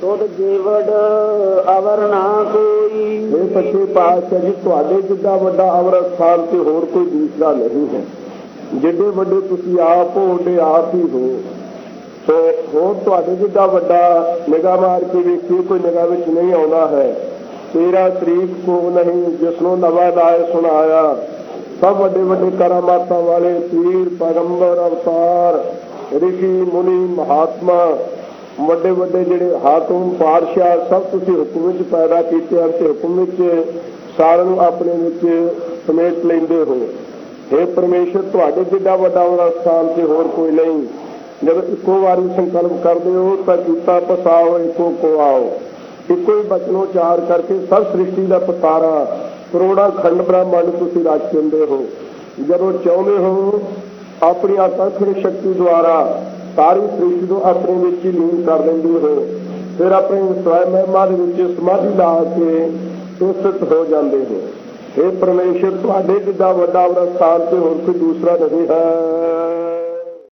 ਤੁਧ ਜੀਵੜ ਅਵਰ ਨਾ ਕੋਈ। ਇਹ ਸੱਚੇ ਪਾਤਸ਼ਾਹ ਜੀ, ਤੁਹਾਡੇ ਜਿੱਦਾਂ ਵੱਡਾ ਅਮਰ ਸਥਾਨ ਤੇ ਹੋਰ ਕੋਈ ਦੂਸਰਾ ਨਹੀਂ ਹੈ। ਜਿੱਡੇ ਵੱਡੇ ਤੁਸੀਂ ਆਪ ਹੋ ਓਡੇ ਆਪ ਹੀ ਹੋ। ਸੋ ਹੋਰ ਤੁਹਾਡੇ ਜਿੱਦਾਂ ਵੱਡਾ ਨਿਗਾਹ ਮਾਰ ਕੇ ਵੇਖੀ ਕੋਈ ਨਿਗਾਹ ਵਿੱਚ ਨਹੀਂ ਆਉਂਦਾ ਹੈ। ਤੇਰਾ ਤਰੀਕ ਕੋ ਨਹੀਂ, ਜਿਸਨੂੰ ਨਵਾਂ ਲਾਇ ਸੁਣਾਇਆ। ਸਭ ਵੱਡੇ ਵੱਡੇ ਕਰਾਮਾਤਾਂ ਵਾਲੇ ਪੀਰ, ਪੈਗੰਬਰ, ਅਵਤਾਰ, ਰਿਸ਼ੀ, ਮੁਨੀ, ਮਹਾਤਮਾ ਵੱਡੇ ਵੱਡੇ ਜਿਹੜੇ ਹਾਕਮ, ਪਾਤਸ਼ਾਹ ਸਭ ਤੁਸੀਂ ਹੁਕਮ ਵਿੱਚ ਪੈਦਾ ਕੀਤੇ ਹਨ ਤੇ ਹੁਕਮ ਵਿੱਚ ਸਾਰਿਆਂ ਨੂੰ ਆਪਣੇ ਵਿੱਚ ਸਮੇਟ ਲੈਂਦੇ ਹੋ। हे ਪਰਮੇਸ਼ਰ, ਤੁਹਾਡੇ ਜਿੱਡਾ ਵੱਡਾ ਉਹਦਾ ਸਥਾਨ ਤੇ ਹੋਰ ਕੋਈ ਨਹੀਂ। ਜਦੋਂ ਇੱਕੋ ਵਾਰੀ ਸੰਕਲਪ ਕਰਦੇ ਹੋ ਤਾਂ ਕੀਤਾ ਪਸਾਓ, ਇੱਕੋ ਕੋ ਆਓ। ਇੱਕੋ ਹੀ ਬਚਨ ਉਚਾਰ ਕਰਕੇ ਸਭ ਸ੍ਰਿਸ਼ਟੀ ਦਾ ਪਤਾਰਾ ਕਰੋੜਾਂ ਖੰਡ ਬ੍ਰਹਮੰਡ ਤੁਸੀਂ ਰਚ ਦਿੰਦੇ ਹੋ। ਜਦੋਂ ਚਾਹੁੰਦੇ ਹੋ, ਆਪਣੀ ਆਤਮਿਕ ਸ਼ਕਤੀ ਦੁਆਰਾ ਸਾਰੀ ਸ੍ਰਿਸ਼ਟੀ ਨੂੰ ਆਪਣੇ ਵਿੱਚ ਹੀ ਲੀਨ ਕਰ ਲੈਂਦੇ ਹੋ। ਫਿਰ ਆਪਣੇ ਸਵੈ ਮਹਿਮਾ ਦੇ ਵਿੱਚ ਸਮਾਧੀ ਲਾ ਕੇ ਸਥਿਤ ਹੋ ਜਾਂਦੇ ਹੋ ਇਹ ਪਰਮੇਸ਼ਰ, ਤੁਹਾਡੇ ਜਿੱਦਾਂ ਵੱਡਾ ਵੱਡਾ ਸਥਾਨ ਤੇ ਹੋਰ ਕੋਈ ਦੂਸਰਾ ਨਹੀਂ ਹੈ।